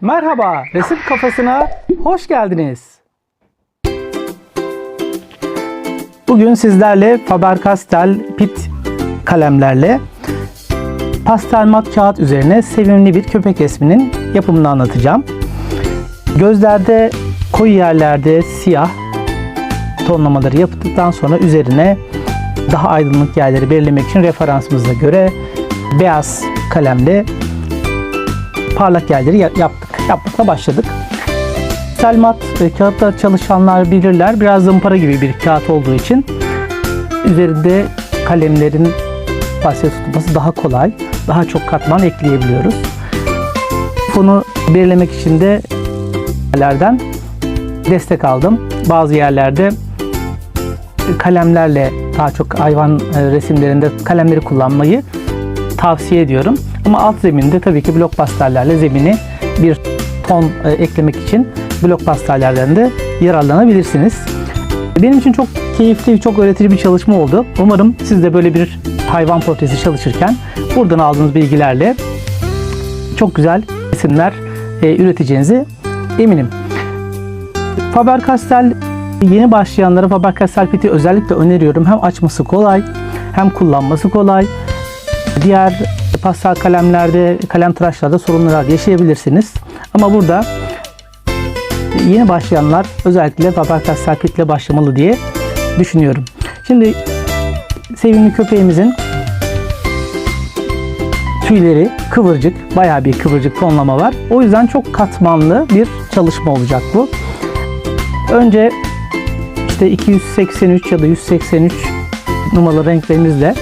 Merhaba, resim kafasına hoş geldiniz. Bugün sizlerle Faber-Castell Pit kalemlerle pastel mat kağıt üzerine sevimli bir köpek resminin yapımını anlatacağım. Gözlerde koyu yerlerde siyah tonlamaları yaptıktan sonra üzerine daha aydınlık yerleri belirlemek için referansımıza göre beyaz kalemle parlak yerleri ya- yaptık. Yapmakla başladık. Selmat e, kağıtta çalışanlar bilirler. Biraz zımpara gibi bir kağıt olduğu için üzerinde kalemlerin pastel tutulması daha kolay. Daha çok katman ekleyebiliyoruz. Fonu belirlemek için de yerlerden destek aldım. Bazı yerlerde kalemlerle daha çok hayvan e, resimlerinde kalemleri kullanmayı tavsiye ediyorum. Ama alt zeminde tabii ki blok pastellerle zemini bir ton e, eklemek için blok pastellerden de yararlanabilirsiniz. Benim için çok keyifli, çok öğretici bir çalışma oldu. Umarım siz de böyle bir hayvan portresi çalışırken buradan aldığınız bilgilerle çok güzel resimler e, üreteceğinizi eminim. Faber-Castell yeni başlayanlara Faber-Castell Pit'i özellikle öneriyorum. Hem açması kolay, hem kullanması kolay. Diğer pastel kalemlerde, kalem tıraşlarda sorunlar yaşayabilirsiniz. Ama burada yeni başlayanlar özellikle Pit ile başlamalı diye düşünüyorum. Şimdi sevimli köpeğimizin tüyleri kıvırcık, bayağı bir kıvırcık tonlama var. O yüzden çok katmanlı bir çalışma olacak bu. Önce işte 283 ya da 183 numaralı renklerimizle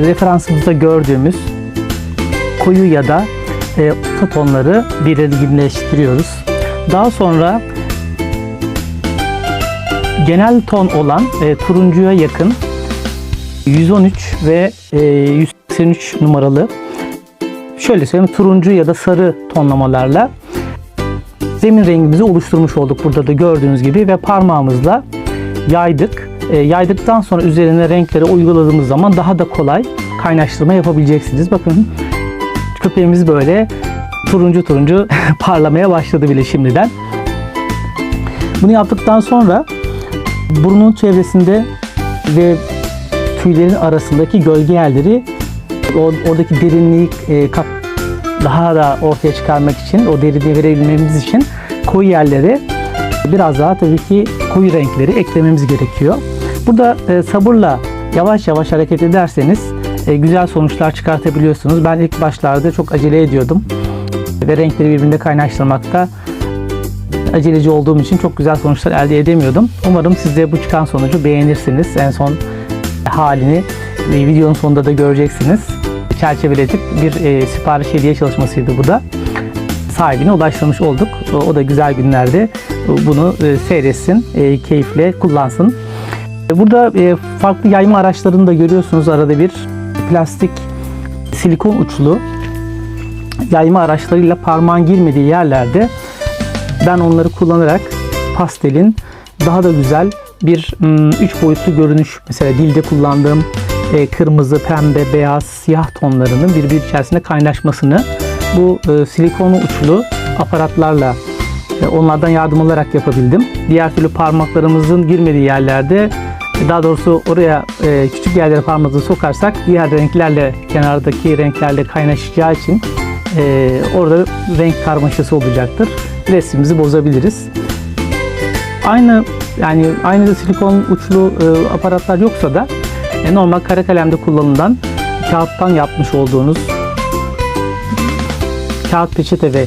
referansımızda gördüğümüz koyu ya da e, orta tonları belirginleştiriyoruz. Daha sonra genel ton olan e, turuncuya yakın 113 ve e, 183 numaralı şöyle söyleyeyim turuncu ya da sarı tonlamalarla zemin rengimizi oluşturmuş olduk burada da gördüğünüz gibi ve parmağımızla yaydık. E, yaydıktan sonra üzerine renkleri uyguladığımız zaman daha da kolay kaynaştırma yapabileceksiniz. Bakın köpeğimiz böyle turuncu turuncu parlamaya başladı bile şimdiden. Bunu yaptıktan sonra burnun çevresinde ve tüylerin arasındaki gölge yerleri oradaki derinliği e, daha da ortaya çıkarmak için, o derinliği verebilmemiz için koyu yerleri biraz daha tabii ki koyu renkleri eklememiz gerekiyor. Burada e, sabırla yavaş yavaş hareket ederseniz e, güzel sonuçlar çıkartabiliyorsunuz. Ben ilk başlarda çok acele ediyordum ve renkleri birbirine kaynaştırmakta aceleci olduğum için çok güzel sonuçlar elde edemiyordum. Umarım siz de bu çıkan sonucu beğenirsiniz. En son halini e, videonun sonunda da göreceksiniz. Çerçeveletip bir e, sipariş hediye çalışmasıydı bu da. Sahibine ulaştırmış olduk. O, o da güzel günlerde bunu e, seyretsin, e, keyifle kullansın. E, Burada e, farklı yayma araçlarını da görüyorsunuz. Arada bir plastik silikon uçlu yayma araçlarıyla parmağın girmediği yerlerde ben onları kullanarak pastelin daha da güzel bir mm, üç boyutlu görünüş mesela dilde kullandığım e, kırmızı, pembe, beyaz, siyah tonlarının birbiri içerisinde kaynaşmasını bu silikonlu uçlu aparatlarla onlardan yardım alarak yapabildim. Diğer türlü parmaklarımızın girmediği yerlerde daha doğrusu oraya e, küçük yerlere parmağımızı sokarsak diğer renklerle kenardaki renklerle kaynaşacağı için e, orada renk karmaşası olacaktır. Resmimizi bozabiliriz. Aynı yani aynı da silikon uçlu e, aparatlar yoksa da e, normal kara kalemde kullanılan kağıttan yapmış olduğunuz kağıt peçete ve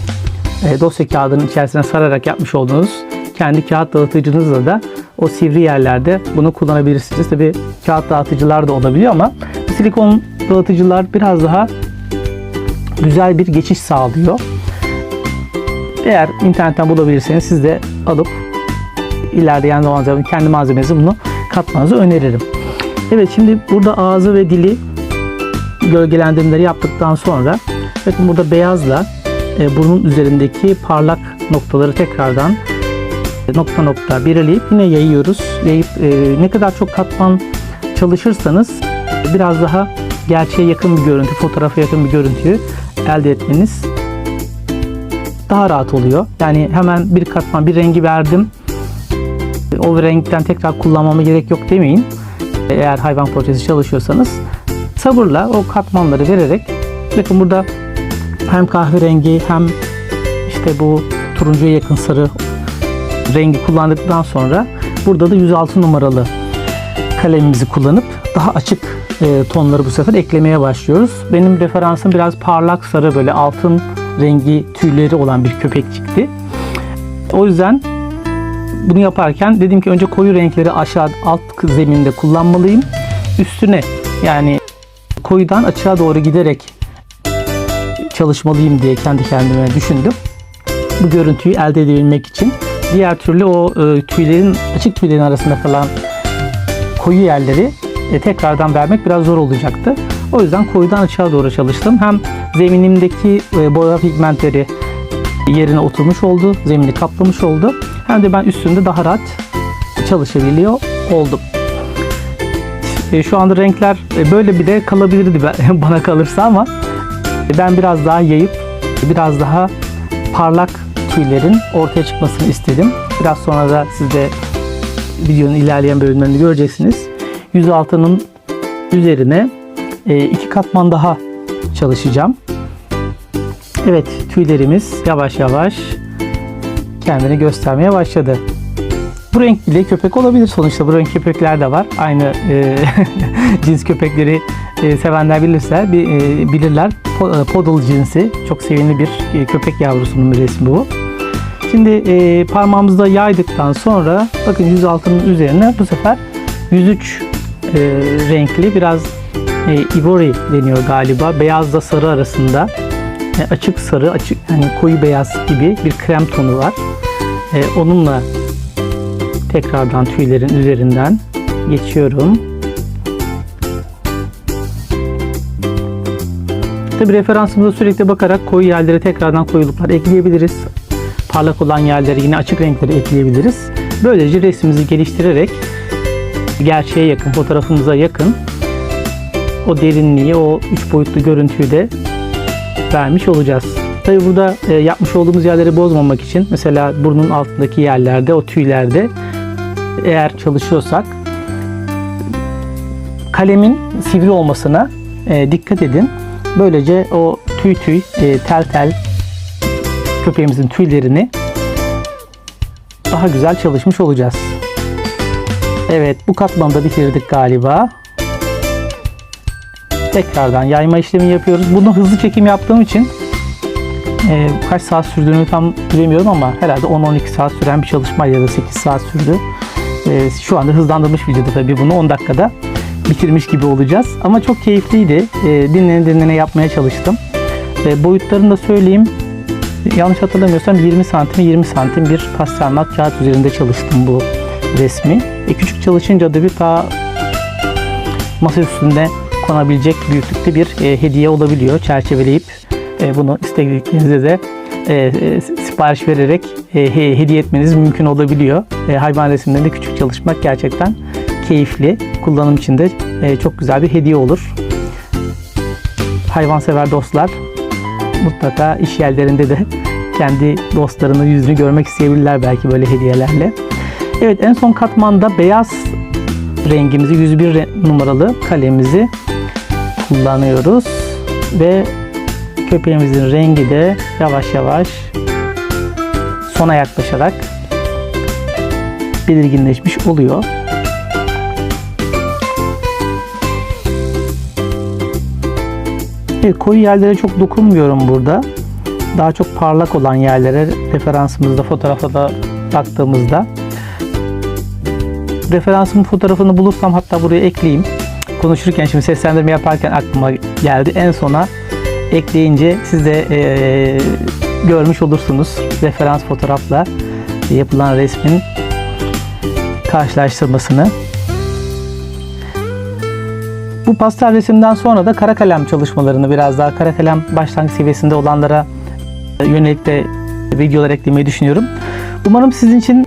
e, dosya kağıdının içerisine sararak yapmış olduğunuz kendi kağıt dağıtıcınızla da o sivri yerlerde bunu kullanabilirsiniz. Tabi kağıt dağıtıcılar da olabiliyor ama silikon dağıtıcılar biraz daha güzel bir geçiş sağlıyor. Eğer internetten bulabilirseniz siz de alıp ilerleyen zamanlarda kendi malzemenizi bunu katmanızı öneririm. Evet şimdi burada ağzı ve dili gölgelendirmeleri yaptıktan sonra bakın burada beyazla e, burnun üzerindeki parlak noktaları tekrardan nokta nokta belirleyip yine yayıyoruz. Yayıp e, ne kadar çok katman çalışırsanız biraz daha gerçeğe yakın bir görüntü, fotoğrafa yakın bir görüntüyü elde etmeniz daha rahat oluyor. Yani hemen bir katman bir rengi verdim. O renkten tekrar kullanmama gerek yok demeyin. Eğer hayvan portresi çalışıyorsanız sabırla o katmanları vererek bakın burada hem kahverengi hem işte bu turuncuya yakın sarı rengi kullandıktan sonra burada da 106 numaralı kalemimizi kullanıp daha açık e, tonları bu sefer eklemeye başlıyoruz. Benim referansım biraz parlak sarı böyle altın rengi tüyleri olan bir köpek çıktı. O yüzden bunu yaparken dedim ki önce koyu renkleri aşağı alt zeminde kullanmalıyım. Üstüne yani koyudan açığa doğru giderek çalışmalıyım diye kendi kendime düşündüm. Bu görüntüyü elde edebilmek için. Diğer türlü o e, tüylerin açık tüylerin arasında kalan koyu yerleri e, tekrardan vermek biraz zor olacaktı. O yüzden koyudan açığa doğru çalıştım. Hem zeminimdeki e, boya pigmentleri yerine oturmuş oldu, zemini kaplamış oldu. Hem de ben üstünde daha rahat çalışabiliyor oldum. Şu anda renkler böyle bir de kalabilirdi bana kalırsa ama ben biraz daha yayıp biraz daha parlak tüylerin ortaya çıkmasını istedim. Biraz sonra da siz de videonun ilerleyen bölümlerinde göreceksiniz. 106'nın üzerine e, iki katman daha çalışacağım. Evet tüylerimiz yavaş yavaş kendini göstermeye başladı. Bu renk bile köpek olabilir sonuçta. Bu renk köpekler de var. Aynı e, cins köpekleri e, sevenler bilirse bi- e, bilirler. Po- e, cinsi çok sevimli bir e, köpek yavrusunun bir resmi bu. Şimdi e, parmağımızda yaydıktan sonra bakın 106'nın üzerine bu sefer 103 e, renkli biraz e, ivory deniyor galiba. Beyazla sarı arasında e, açık sarı, açık yani koyu beyaz gibi bir krem tonu var. E, onunla tekrardan tüylerin üzerinden geçiyorum. Tabi referansımıza sürekli bakarak koyu yerlere tekrardan koyuluklar ekleyebiliriz. Parlak olan yerlere yine açık renkleri ekleyebiliriz. Böylece resmimizi geliştirerek gerçeğe yakın, fotoğrafımıza yakın o derinliği, o üç boyutlu görüntüyü de vermiş olacağız. Tabi burada e, yapmış olduğumuz yerleri bozmamak için mesela burnun altındaki yerlerde, o tüylerde eğer çalışıyorsak kalemin sivri olmasına e, dikkat edin. Böylece o tüy tüy, e, tel tel köpeğimizin tüylerini daha güzel çalışmış olacağız. Evet bu katmanı da bitirdik galiba. Tekrardan yayma işlemi yapıyoruz. Bunu hızlı çekim yaptığım için e, kaç saat sürdüğünü tam bilemiyorum ama herhalde 10-12 saat süren bir çalışma ya da 8 saat sürdü. E, şu anda hızlandırmış videoda tabii bunu 10 dakikada bitirmiş gibi olacağız. Ama çok keyifliydi. E, dinlene dinlene yapmaya çalıştım. E, boyutlarını da söyleyeyim. Yanlış hatırlamıyorsam 20 santim 20 santim bir pastelmat kağıt üzerinde çalıştım bu resmi. E, küçük çalışınca da bir daha masa üstünde konabilecek büyüklükte bir e, hediye olabiliyor. Çerçeveleyip e, bunu istediğinizde de e, e, sipariş vererek e, he- hediye etmeniz mümkün olabiliyor. E, hayvan resimlerinde küçük çalışmak gerçekten keyifli. Kullanım için de e, çok güzel bir hediye olur. Hayvansever dostlar mutlaka iş yerlerinde de kendi dostlarının yüzünü görmek isteyebilirler belki böyle hediyelerle. Evet en son katmanda beyaz rengimizi 101 re- numaralı kalemimizi kullanıyoruz ve köpeğimizin rengi de yavaş yavaş sona yaklaşarak belirginleşmiş oluyor. Evet, koyu yerlere çok dokunmuyorum burada. Daha çok parlak olan yerlere referansımızda fotoğrafa da baktığımızda referansımın fotoğrafını bulursam hatta buraya ekleyeyim. Konuşurken şimdi seslendirme yaparken aklıma geldi. En sona ekleyince siz de eee, görmüş olursunuz referans fotoğrafla yapılan resmin karşılaştırmasını. Bu pastel resimden sonra da kara kalem çalışmalarını biraz daha kara kalem başlangıç seviyesinde olanlara yönelik de videolar eklemeyi düşünüyorum. Umarım sizin için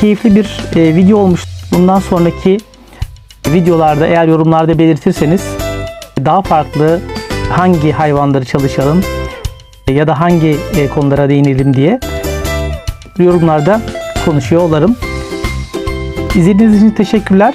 keyifli bir e, video olmuş. Bundan sonraki videolarda eğer yorumlarda belirtirseniz daha farklı hangi hayvanları çalışalım, ya da hangi e, konulara değinelim diye yorumlarda konuşuyor olarım. İzlediğiniz için teşekkürler.